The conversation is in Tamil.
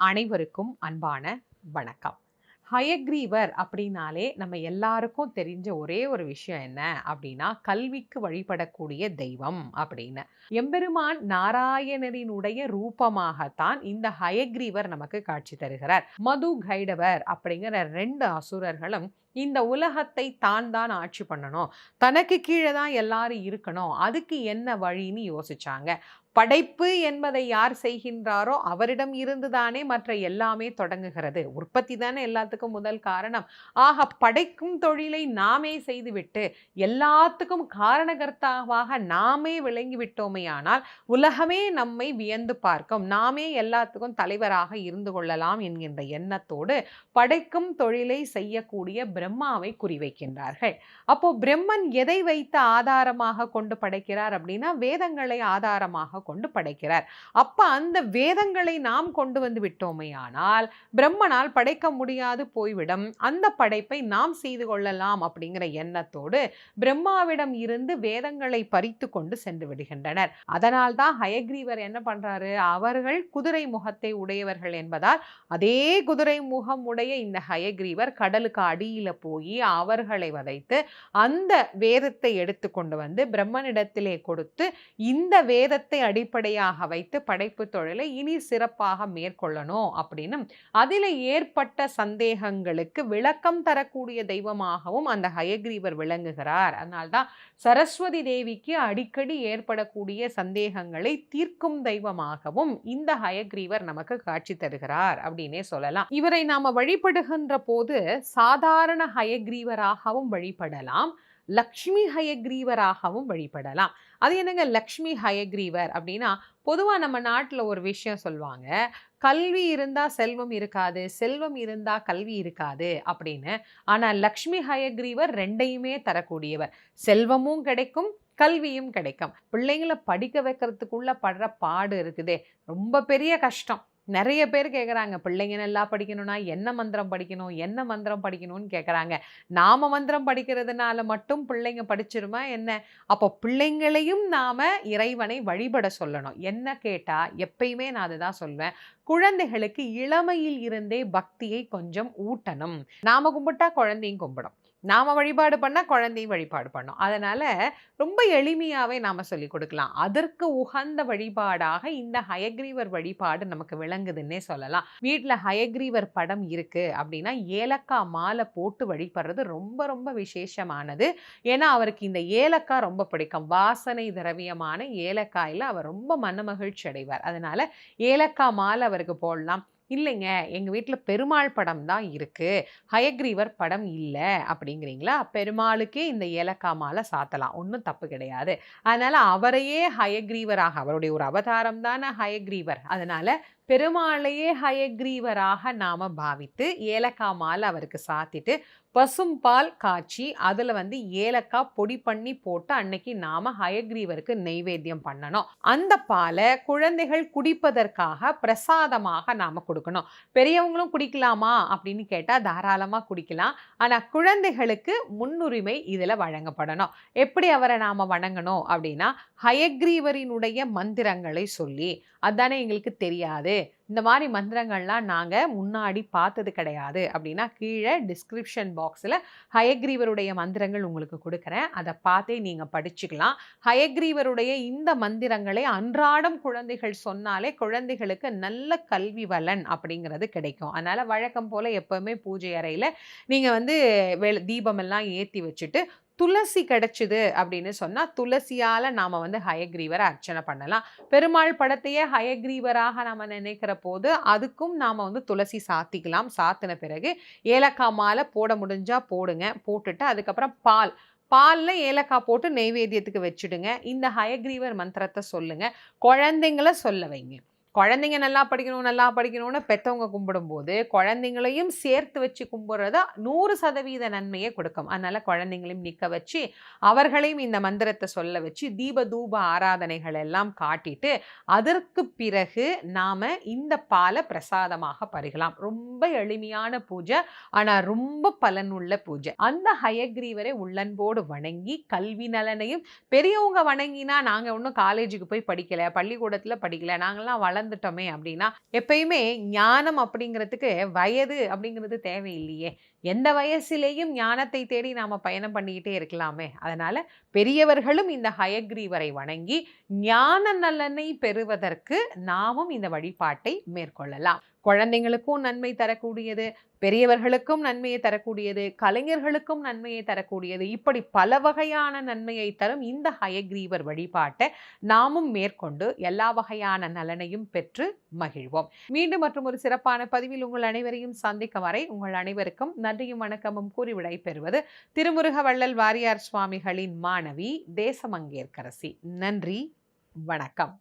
அனைவருக்கும் அன்பான வணக்கம். ஹயக்ரீவர் அப்படின்னாலே நம்ம எல்லாருக்கும் தெரிஞ்ச ஒரே ஒரு விஷயம் என்ன அப்படின்னா கல்விக்கு வழிபடக்கூடிய தெய்வம் அப்படின்னு. எம்பெருமான் நாராயணரினுடைய ரூபமாகத்தான் இந்த ஹயக்ரீவர் நமக்கு காட்சி தருகிறார். மது கைடவர் அப்படிங்கிற ரெண்டு அசுரர்களும் இந்த உலகத்தை தான் தான் ஆட்சி பண்ணணும். தனக்கு கீழே தான் எல்லாரும் இருக்கணும். அதுக்கு என்ன வழின்னு யோசிச்சாங்க. படைப்பு என்பதை யார் செய்கின்றாரோ அவரிடம் இருந்துதானே மற்ற எல்லாமே தொடங்குகிறது. உற்பத்தி தானே எல்லாத்துக்கும் முதல் காரணம். ஆக படைக்கும் தொழிலை நாமே செய்துவிட்டு எல்லாத்துக்கும் காரணகர்த்தாவாக நாமே விளங்கி விட்டோமேயானால் உலகமே நம்மை வியந்து பார்க்கும். நாமே எல்லாத்துக்கும் தலைவராக இருந்து கொள்ளலாம் என்கின்ற எண்ணத்தோடு படைக்கும் தொழிலை செய்யக்கூடிய பிரம்மாவை குறிவைக்கின்றார்கள். அப்போ பிரம்மன் எதை வைத்து ஆதாரமாக கொண்டு படைக்கிறார் அப்படின்னா வேதங்களை ஆதாரமாக கொண்டு படைக்கிறார். அப்ப அந்த வேதங்களை நாம் கொண்டு வந்து விட்டோமே ஆனால் பிரம்மனால் படைக்க முடியாது போய்விடும். அந்த படைப்பை நாம் செய்து கொள்ளலாம் அப்படிங்கிற எண்ணத்தோடு பிரம்மாவிடம் இருந்து வேதங்களை பறித்து கொண்டு சென்று விடுகின்றனர். அதனால் தான் ஹயக்ரீவர் என்ன பண்றாரு? அவர்கள் குதிரை முகத்தை உடையவர்கள் என்பதால் அதே குதிரை முகம் உடைய இந்த ஹயக்ரீவர் கடலுக்கு அடியில் போய் அவர்களை வதைத்து அந்த வேதத்தை எடுத்து கொண்டு வந்து பிரம்மனிடத்திலே கொடுத்து இந்த வேதத்தை அடிப்படையாக வைத்து படைப்பு தொழிலை இனி சிறப்பாக மேற்கொள்ளணும் அப்படின்னு அதில் ஏற்பட்ட சந்தேகங்களுக்கு விளக்கம் தரக்கூடிய தெய்வமாகவும் அந்த ஹயக்ரீவர் விளங்குகிறார். அதனால்தான் சரஸ்வதி தேவிக்கு அடிக்கடி ஏற்படக்கூடிய சந்தேகங்களை தீர்க்கும் தெய்வமாகவும் இந்த ஹயக்ரீவர் நமக்கு காட்சி தருகிறார் அப்படின்னே சொல்லலாம். இவரை நாம வழிபடுகின்ற போது சாதாரண ஹயக்ரீவராகவும் வழிபடலாம். லக்ஷ்மி ஹயக்ரீவராகவும் வழிபடலாம். அது என்னங்க? லக்ஷ்மி ஹயக்ரீவர் அப்படின்னா பொதுவாக நம்ம நாட்டில் ஒரு விஷயம் சொல்லுவாங்க. கல்வி இருந்தால் செல்வம் இருக்காது செல்வம் இருந்தால் கல்வி இருக்காது அப்படின்னு. ஆனால் லக்ஷ்மி ஹயக்ரீவர் ரெண்டையுமே தரக்கூடியவர். செல்வமும் கிடைக்கும் கல்வியும் கிடைக்கும். பிள்ளைங்களை படிக்க வைக்கிறதுக்குள்ள படுற பாடு இருக்குதே. ரொம்ப பெரிய கஷ்டம். நிறைய பேர் கேட்குறாங்க பிள்ளைங்க நல்லா படிக்கணும்னா என்ன மந்திரம் படிக்கணும் என்ன மந்திரம் படிக்கணும்னு கேட்குறாங்க நாம மந்திரம் படிக்கிறதுனால மட்டும் பிள்ளைங்க படிச்சிருமா என்ன? அப்போ பிள்ளைங்களையும் நாம இறைவனை வழிபட சொல்லணும். என்ன கேட்டால் எப்பயுமே நான் அதுதான் சொல்வேன். குழந்தைகளுக்கு இளமையில் இருந்தே பக்தியை கொஞ்சம் ஊட்டணும். நாம கும்பிட்டா குழந்தையும் கும்பிடும். நாம் வழிபாடு பண்ணால் குழந்தையும் வழிபாடு பண்ணோம். அதனால் ரொம்ப எளிமையாகவே நாம் சொல்லி கொடுக்கலாம். அதற்கு உகந்த வழிபாடாக இந்த ஹயக்ரீவர் வழிபாடு நமக்கு விளங்குதுன்னே சொல்லலாம். வீட்டில் ஹயக்ரீவர் படம் இருக்குது அப்படின்னா ஏலக்காய் மாலை போட்டு வழிபடுறது ரொம்ப ரொம்ப விசேஷமானது. ஏன்னா அவருக்கு இந்த ஏலக்காய் ரொம்ப பிடிக்கும். வாசனை திரவியமான ஏலக்காயில் அவர் ரொம்ப மனமகிழ்ச்சி அடைவார். அதனால் ஏலக்காய் மாலை அவருக்கு போடலாம். இல்லைங்க. எங்கள் வீட்டில் பெருமாள் படம் தான் இருக்குது ஹயக்ரீவர் படம் இல்லை அப்படிங்கிறீங்களா? பெருமாளுக்கே இந்த ஏலக்காய் மாலை சாத்தலாம். ஒன்றும் தப்பு கிடையாது. அதனால் அவரையே ஹயக்ரீவராக அவருடைய ஒரு அவதாரம் தானே ஹயக்ரீவர். அதனால் பெருமாளையே ஹயக்ரீவராக நாம் பாவித்து ஏலக்காய் மாலை அவருக்கு சாத்திட்டு பசும்பால் காய்ச்சி அதில் வந்து ஏலக்காய் பொடி பண்ணி போட்டு அன்னைக்கு நாம் ஹயக்ரீவருக்கு நெய்வேத்தியம் பண்ணணும். அந்த பாலை குழந்தைகள் குடிப்பதற்காக பிரசாதமாக நாம் கொடுக்கணும். பெரியவங்களும் குடிக்கலாமா அப்படின்னு கேட்டால் தாராளமாக குடிக்கலாம். ஆனால் குழந்தைகளுக்கு முன்னுரிமை இதில் வழங்கப்படணும். எப்படி அவரை நாம் வணங்கணும் அப்படின்னா ஹயக்ரீவரினுடைய மந்திரங்களை சொல்லி அதானே எங்களுக்கு தெரியாது. இந்த மாதிரி மந்திரங்கள்லாம் நாங்கள் முன்னாடி பார்த்தது கிடையாது. அப்படின்னா கீழே டிஸ்கிரிப்ஷன் பாக்ஸில் ஹயக்ரீவருடைய மந்திரங்கள் உங்களுக்கு கொடுக்குறேன். அதை பார்த்தே நீங்கள் படிச்சுக்கலாம். ஹயக்ரீவருடைய இந்த மந்திரங்களை அன்றாடம் குழந்தைகள் சொன்னாலே குழந்தைகளுக்கு நல்ல கல்வி வலன் அப்படிங்கிறது கிடைக்கும். அதனால் வழக்கம் போல் எப்போவுமே பூஜை அறையில் நீங்கள் வந்து வெ தீபமெல்லாம் ஏற்றி வச்சுட்டு துளசி கிடைச்சிது அப்படின்னு சொன்னால் துளசியால் நாம் வந்து ஹயக்ரீவரை அர்ச்சனை பண்ணலாம். பெருமாள் படத்தையே ஹயக்ரீவராக நம்ம நினைக்கிற போது அதுக்கும் நாம் வந்து துளசி சாத்திக்கலாம். சாத்தின பிறகு ஏலக்காய் மாலை போட முடிஞ்சால் போடுங்க. போட்டுட்டு அதுக்கப்புறம் பால். பாலில் ஏலக்காய் போட்டு நெய்வேத்தியத்துக்கு வச்சுடுங்க. இந்த ஹயக்ரீவர் மந்திரத்தை சொல்லுங்கள் குழந்தைங்கள சொல்ல வைங்க. குழந்தைங்க நல்லா படிக்கணும் நல்லா படிக்கணும்னு பெற்றவங்க கும்பிடும்போது குழந்தைங்களையும் சேர்த்து வச்சு கும்பிட்றது நூறு சதவீத நன்மையை கொடுக்கும். அதனால் குழந்தைங்களையும் நிற்க வச்சு அவர்களையும் இந்த மந்திரத்தை சொல்ல வச்சு தீப தூப ஆராதனைகள் எல்லாம் காட்டிட்டு அதற்கு பிறகு நாம் இந்த பாலை பிரசாதமாக பருகலாம். ரொம்ப எளிமையான பூஜை ஆனால் ரொம்ப பலனுள்ள பூஜை. அந்த ஹயக்ரீவரை உள்ளன்போடு வணங்கி கல்வி நலனையும் பெரியவங்க வணங்கினா நாங்கள் ஒன்றும் காலேஜுக்கு போய் படிக்கலை பள்ளிக்கூடத்தில் படிக்கலை நாங்கள்லாம் வள வளர்ந்துட்டோமே அப்படின்னா எப்பயுமே ஞானம் அப்படிங்கிறதுக்கு வயது அப்படிங்கிறது தேவையில்லையே. எந்த வயசிலேயும் ஞானத்தை தேடி நாம் பயணம் பண்ணிக்கிட்டே இருக்கலாமே. அதனால் பெரியவர்களும் இந்த ஹயக்ரீவரை வணங்கி ஞான நலனை பெறுவதற்கு நாமும் இந்த வழிபாட்டை மேற்கொள்ளலாம். குழந்தைங்களுக்கும் நன்மை தரக்கூடியது பெரியவர்களுக்கும் நன்மையை தரக்கூடியது கலைஞர்களுக்கும் நன்மையை தரக்கூடியது. இப்படி பல வகையான நன்மையை தரும் இந்த ஹயக்ரீவர் வழிபாட்டை நாமும் மேற்கொண்டு எல்லா வகையான நலனையும் பெற்று மகிழ்வோம். மீண்டும் மற்றும் ஒரு சிறப்பான பதிவில் உங்கள் அனைவரையும் சந்திக்கும் வரை உங்கள் அனைவருக்கும் நன்றியும் வணக்கமும் கூறி விடைபெறுவது திருமுருக வள்ளல் வாரியார் சுவாமிகளின் மாணவி தேசமங்கேற்கரசி. நன்றி வணக்கம்.